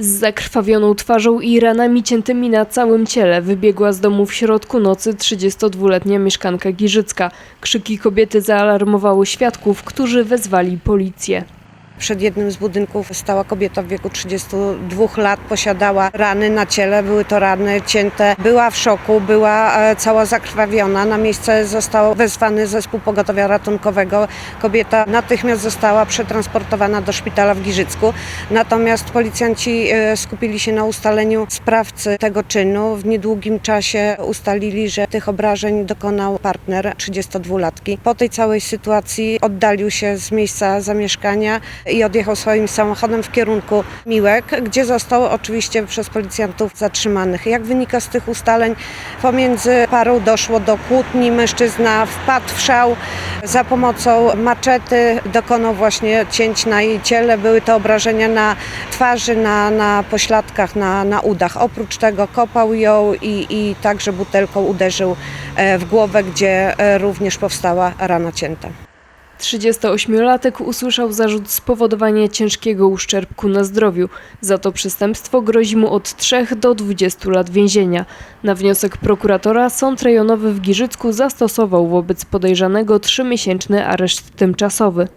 Z zakrwawioną twarzą i ranami ciętymi na całym ciele wybiegła z domu w środku nocy 32-letnia mieszkanka Giżycka. Krzyki kobiety zaalarmowały świadków, którzy wezwali policję. Przed jednym z budynków stała kobieta w wieku 32 lat, posiadała rany na ciele, były to rany cięte, była w szoku, była e, cała zakrwawiona. Na miejsce został wezwany zespół pogotowia ratunkowego. Kobieta natychmiast została przetransportowana do szpitala w Giżycku. Natomiast policjanci e, skupili się na ustaleniu sprawcy tego czynu. W niedługim czasie ustalili, że tych obrażeń dokonał partner 32-latki. Po tej całej sytuacji oddalił się z miejsca zamieszkania i odjechał swoim samochodem w kierunku Miłek, gdzie został oczywiście przez policjantów zatrzymanych. Jak wynika z tych ustaleń, pomiędzy parą doszło do kłótni. Mężczyzna wpadł w szał. Za pomocą maczety dokonał właśnie cięć na jej ciele. Były to obrażenia na twarzy, na, na pośladkach, na, na udach. Oprócz tego kopał ją i, i także butelką uderzył e, w głowę, gdzie e, również powstała rana cięta. 38-latek usłyszał zarzut spowodowania ciężkiego uszczerbku na zdrowiu. Za to przestępstwo grozi mu od 3 do 20 lat więzienia. Na wniosek prokuratora Sąd Rejonowy w Giżycku zastosował wobec podejrzanego trzymiesięczny areszt tymczasowy.